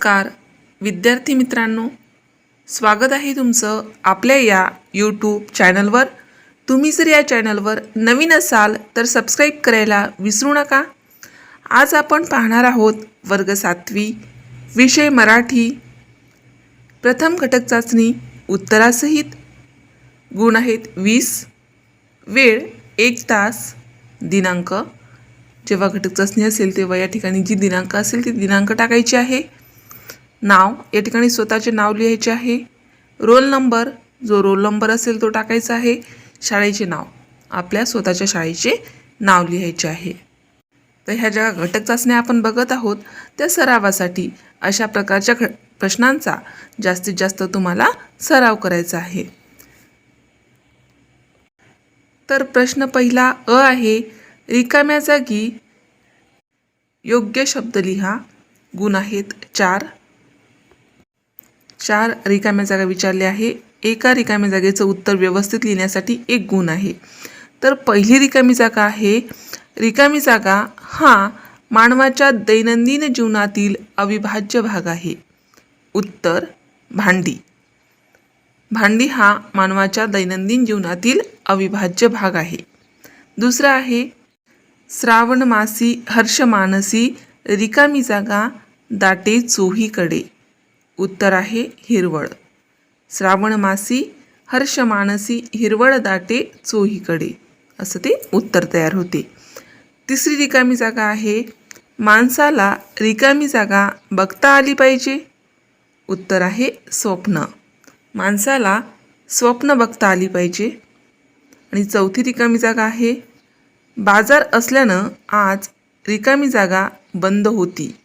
नमस्कार. विद्यार्थी मित्रांनो स्वागत आहे तुमचं आपल्या या यूट्यूब चॅनलवर तुम्ही जर या चॅनलवर नवीन असाल तर सबस्क्राईब करायला विसरू नका. आज आपण पाहणार आहोत वर्ग सातवी विषय मराठी प्रथम घटक चाचणी उत्तरासहित. गुण आहेत वीस वेळ एक तास दिनांक. जेव्हा घटक चाचणी असेल तेव्हा या ठिकाणी जी दिनांक असेल ती दिनांक टाकायची आहे. नाव. या ठिकाणी स्वतःचे नाव लिहायचे आहे. रोल नंबर जो रोल नंबर असेल तो टाकायचा आहे. शाळेचे नाव. आपल्या स्वतःच्या शाळेचे नाव लिहायचे आहे. तर ह्या ज्या घटक चाचण्या आपण बघत आहोत त्या सरावासाठी अशा प्रकारच्या घ प्रश्नांचा जास्तीत जास्त तुम्हाला सराव करायचा आहे. तर प्रश्न पहिला अ आहे. रिकाम्या जागी योग्य शब्द लिहा. गुण आहेत चार. चार रिकाम्या जागा विचारल्या आहे. एका रिकाम्या जागेचं उत्तर व्यवस्थित लिहिण्यासाठी एक गुण आहे. तर पहिली रिकामी जागा आहे. रिकामी जागा हा मानवाच्या दैनंदिन जीवनातील अविभाज्य भाग आहे. उत्तर भांडी. भांडी हा मानवाच्या दैनंदिन जीवनातील अविभाज्य भाग आहे. दुसरा आहे श्रावण मासी हर्ष मानसी रिकामी जागा दाटे चोहीकडे. उत्तर आहे हिरवळ. श्रावण मासी हर्ष मानसी हिरवळ दाटे चोहीकडे. असं ते उत्तर तयार होते. तिसरी रिकामी जागा आहे माणसाला रिकामी जागा बघता आली पाहिजे. उत्तर आहे स्वप्न. माणसाला स्वप्न बघता आली पाहिजे. आणि चौथी रिकामी जागा आहे बाजार असल्यानं आज रिकामी जागा बंद होती.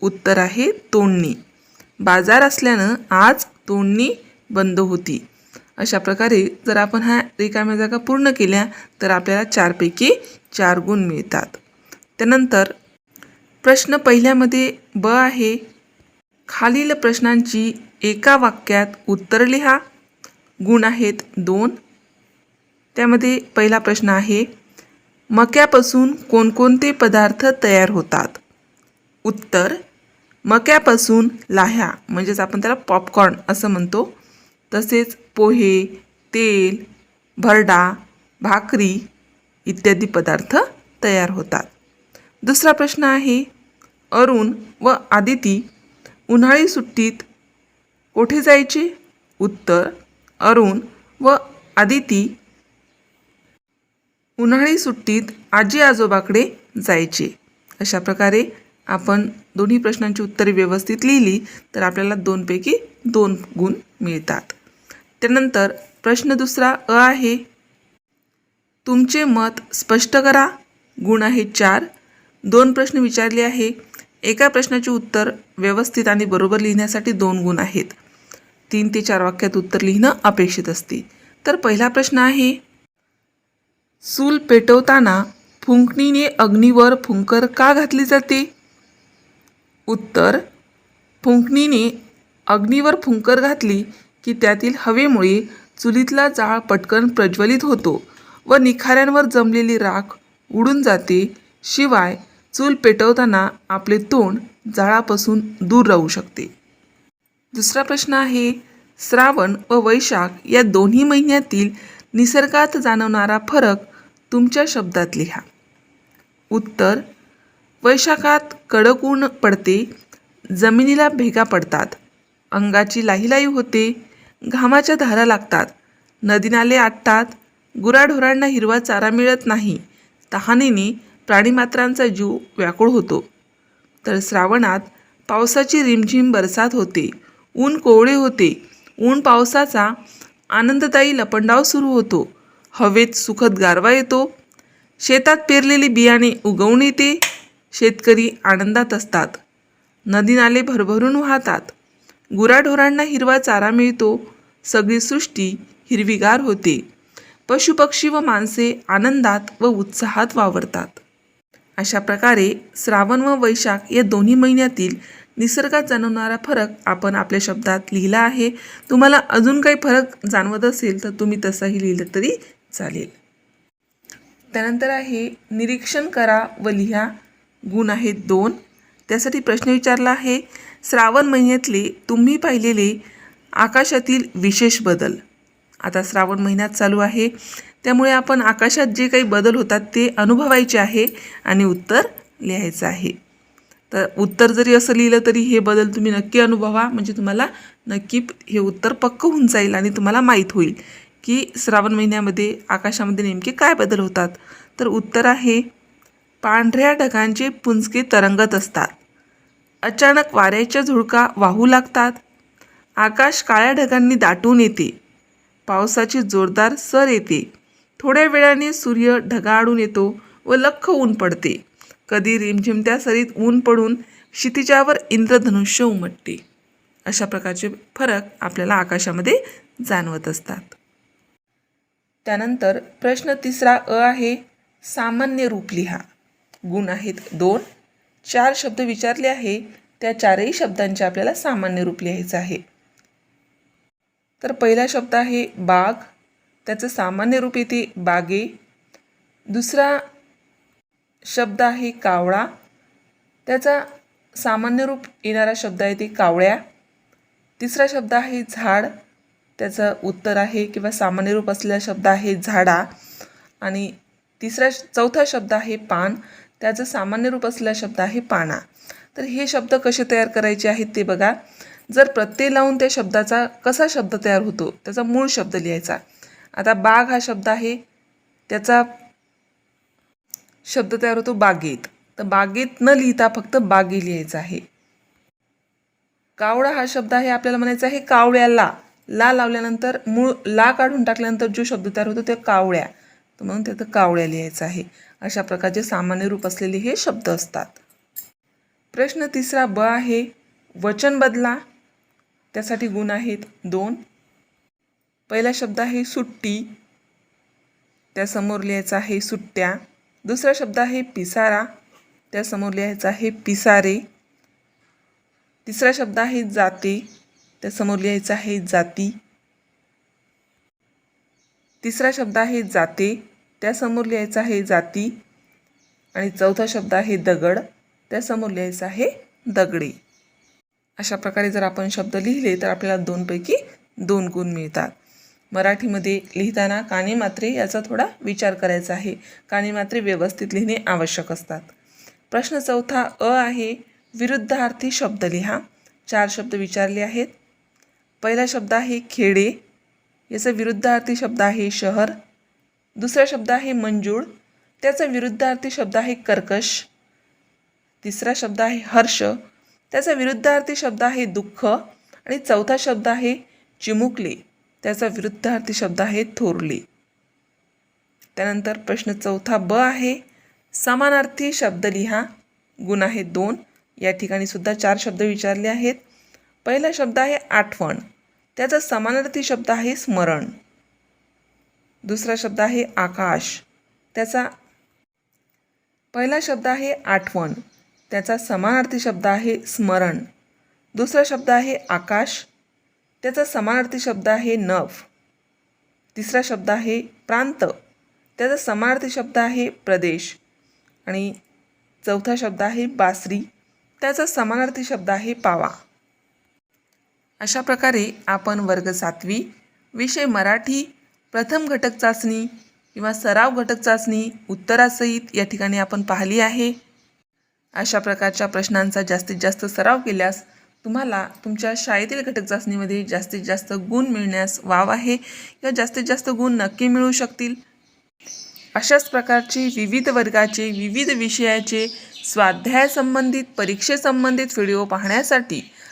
उत्तर आहे तोंडणी. बाजार असल्यानं आज तोडणी बंद होती. अशा प्रकारे जर आपण ह्या रिकाम्या जागा पूर्ण केल्या तर आपल्याला चारपैकी चार गुण मिळतात. त्यानंतर प्रश्न पहिल्यामध्ये ब आहे. खालील प्रश्नांची एका वाक्यात उत्तर लिहा. गुण आहेत दोन. त्यामध्ये पहिला प्रश्न आहे मक्यापासून कोणकोणते पदार्थ तयार होतात? उत्तर मक्यापासून लाह्या म्हणजेच आपण त्याला पॉपकॉर्न असं म्हणतो. तसेच पोहे तेल भरडा भाकरी इत्यादी पदार्थ तयार होतात. दुसरा प्रश्न आहे अरुण व आदिती उन्हाळी सुट्टीत कोठे जायचे? उत्तर अरुण व आदिती उन्हाळी सुट्टीत आजी आजोबाकडे जायचे. अशा प्रकारे आपण दोन्ही प्रश्नांची उत्तरे व्यवस्थित लिहिली तर आपल्याला दोनपैकी दोन गुण मिळतात. त्यानंतर प्रश्न दुसरा अ आहे. तुमचे मत स्पष्ट करा. गुण आहे चार. दोन प्रश्न विचारले आहे. एका प्रश्नाचे उत्तर व्यवस्थित आणि बरोबर लिहिण्यासाठी दोन गुण आहेत. तीन ते चार वाक्यात उत्तर लिहिणं अपेक्षित असते. तर पहिला प्रश्न आहे. चूल पेटवताना फुंकणीने अग्नीवर फुंकर का घातली जाते? उत्तर फुंकणीने अग्नीवर फुंकर घातली की त्यातील हवेमुळे चुलीतला जाळ पटकन प्रज्वलित होतो व निखाऱ्यांवर जमलेली राख उडून जाते. शिवाय चूल पेटवताना आपले तोंड जाळापासून दूर राहू शकते. दुसरा प्रश्न आहे श्रावण व वैशाख या दोन्ही महिन्यातील निसर्गात जाणवणारा फरक तुमच्या शब्दात लिहा. उत्तर वैशाखात कडक ऊन पडते जमिनीला भेगा पडतात अंगाची लाहीलाई होते घामाच्या धारा लागतात नदीनाले आटतात गुराढोरांना हिरवा चारा मिळत नाही तहानेने प्राणीमात्रांचा जीव व्याकुळ होतो. तर श्रावणात पावसाची रिमझिम बरसात होते ऊन कोवळे होते ऊन पावसाचा आनंददायी लपंडाव सुरू होतो हवेत सुखद गारवा येतो शेतात पेरलेली बियाणे उगवून येते शेतकरी आनंदात असतात. नदी नाले भरभरून वाहतात. गुराढोरांना हिरवा चारा मिळतो. सगळी सृष्टी हिरवीगार होते. पशुपक्षी व माणसे आनंदात व उत्साहात वावरतात. अशा प्रकारे श्रावण व वैशाख या दोन्ही महिन्यातील निसर्गात जाणवणारा फरक आपण आपल्या शब्दात लिहिला आहे. तुम्हाला अजून काही फरक जाणवत असेल तर तुम्ही तसाही लिहिलं तरी चालेल. त्यानंतर आहे निरीक्षण करा व लिहा. गुण आहेत दोन. त्यासाठी प्रश्न विचारला आहे श्रावण महिन्यातले तुम्ही पाहिलेले आकाशातील विशेष बदल. आता श्रावण महिन्यात चालू आहे. त्यामुळे आपण आकाशात जे काही बदल होतात ते अनुभवायचे आहे आणि उत्तर लिहायचं आहे. तर उत्तर जरी असं लिहिलं तरी हे बदल तुम्ही नक्की अनुभवा. म्हणजे तुम्हाला नक्की हे उत्तर पक्क होऊन जाईल आणि तुम्हाला माहीत होईल की श्रावण महिन्यामध्ये आकाशामध्ये नेमके काय बदल होतात. तर उत्तर आहे पांढऱ्या ढगांचे पुंजके तरंगत असतात. अचानक वाऱ्याच्या झुळका वाहू लागतात. आकाश काळ्या ढगांनी दाटून येते. पावसाची जोरदार सर येते. थोड्या वेळाने सूर्य ढगाळून येतो व लख्ख ऊन पडते. कधी रिमझिमत्या सरीत ऊन पडून क्षितिजावर इंद्रधनुष्य उमटते. अशा प्रकारचे फरक आपल्याला आकाशामध्ये जाणवत असतात. त्यानंतर प्रश्न तिसरा अ आहे सामान्य रूप लिहा. गुण आहेत दोन. चार शब्द विचारले आहे त्या चारही शब्दांचे आपल्याला सामान्य रूप लिहायचं आहे. तर पहिला शब्द आहे बाग. त्याचं सामान्य रूप येते बागे. दुसरा शब्द आहे कावळा. त्याचा सामान्य रूप येणारा शब्द आहे ते कावळ्या. तिसरा शब्द आहे झाड. त्याचं उत्तर आहे किंवा सामान्य रूप असलेला शब्द आहे झाडा. आणि तिसरा चौथा शब्द आहे पान. त्याचं सामान्य रूप असलेला शब्द आहे पाना तर हे शब्द कसे तयार करायचे आहेत ते बघा. जर प्रत्यय लावून त्या शब्दाचा कसा शब्द तयार होतो? त्याचा मूळ शब्द लिहायचा. आता बाग हा शब्द आहे. त्याचा शब्द तयार होतो बागेत. तर बागेत न लिहिता फक्त बागे लिहायचं आहे. कावळा हा शब्द आहे आपल्याला म्हणायचा आहे कावळ्याला. ला लावल्यानंतर मूळ ला काढून टाकल्यानंतर जो शब्द तयार होतो ते कावळ्या. तर म्हणून त्याचं कावळ्या लिहायचं आहे. अशा प्रकारचे सामान्य रूप असलेले हे शब्द असतात. प्रश्न तिसरा ब आहे वचन बदला. त्यासाठी गुण आहेत दोन. पहिला शब्द आहे सुट्टी. त्यासमोर लिहायचा आहे सुट्ट्या. दुसरा शब्द आहे पिसारा. त्यासमोर लिहायचा आहे पिसारे. तिसरा शब्द आहे जाते. त्यासमोर लिहायचं आहे जाती. तिसरा शब्द आहे जाते. त्यासमोर लिहायचा आहे जाती. आणि चौथा शब्द आहे दगड. त्यासमोर लिहायचं आहे दगडे. अशा प्रकारे जर आपण शब्द लिहिले तर आपल्याला दोनपैकी दोन गुण मिळतात. मराठीमध्ये लिहिताना काने मात्रे याचा थोडा विचार करायचा आहे. काने मात्रे व्यवस्थित लिहिणे आवश्यक असतात. प्रश्न चौथा अ आहे विरुद्धार्थी शब्द लिहा. चार शब्द विचारले आहेत. पहिला शब्द आहे खेडे. याचा विरुद्धार्थी शब्द आहे शहर. दुसरा शब्द आहे मंजूळ. त्याचा विरुद्धार्थी शब्द आहे कर्कश. तिसरा शब्द आहे हर्ष. त्याचा विरुद्धार्थी शब्द आहे दुःख. आणि चौथा शब्द आहे चिमुकले. त्याचा विरुद्धार्थी शब्द आहे थोरले. त्यानंतर प्रश्न चौथा ब आहे. समानार्थी शब्द लिहा. गुण आहे दोन. या ठिकाणी सुद्धा चार शब्द विचारले आहेत. पहिला शब्द आहे आठवण. त्याचा समानार्थी शब्द आहे स्मरण दुसरा शब्द आहे आकाश त्याचा पहिला शब्द आहे आठवण त्याचा समानार्थी शब्द आहे स्मरण दुसरा शब्द आहे आकाश त्याचा समानार्थी शब्द आहे नभ तिसरा शब्द आहे प्रांत त्याचा समानार्थी शब्द आहे प्रदेश आणि चौथा शब्द आहे बासरी त्याचा समानार्थी शब्द आहे पावा अशा प्रकारे आपण वर्ग सातवी विषय मराठी प्रथम घटक चाचणी किंवा सराव घटक चाचणी उत्तरासहित या ठिकाणी आपण पाहिली आहे. अशा प्रकारच्या प्रश्नांचा जास्तीत जास्त सराव केल्यास तुम्हाला तुमच्या शाळेतील घटक चाचणीमध्ये जास्तीत जास्त गुण मिळण्यास वाव आहे किंवा जास्तीत जास्त गुण नक्की मिळू शकतील. अशाच प्रकारचे विविध वर्गाचे विविध विषयाचे स्वाध्यायासंबंधित परीक्षेसंबंधित व्हिडिओ पाहण्यासाठी